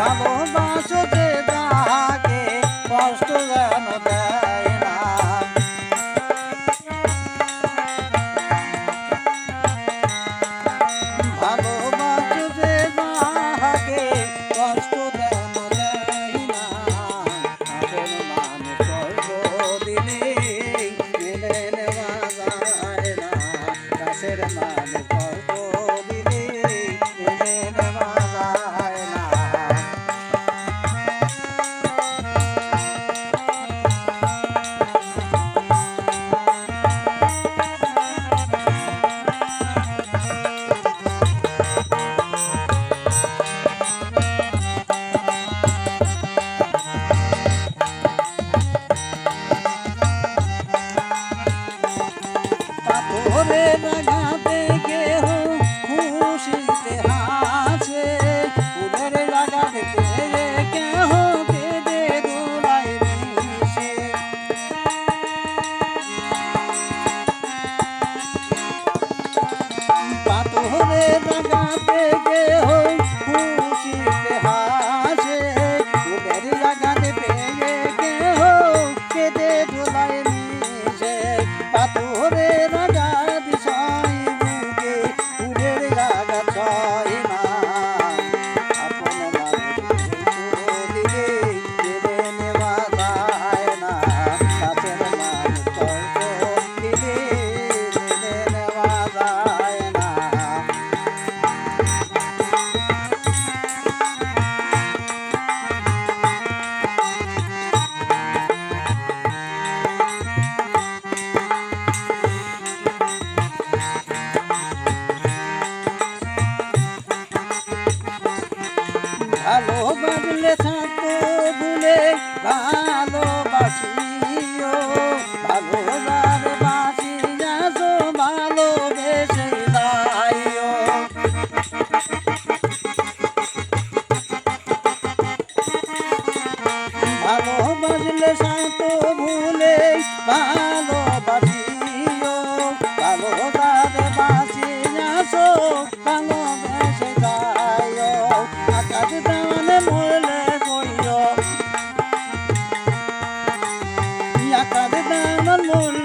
ভালোবাসো Pela gata যায় না। ভালো বাবলে থাকো ভুলে বা ভালোবাসলে শান্ত ভুলে ভালোবাসিও ভালো তারে বাঁচি আসো ভালোবেসে যায় আকাশ দানে মরলে কইল আকাশ দান মরলে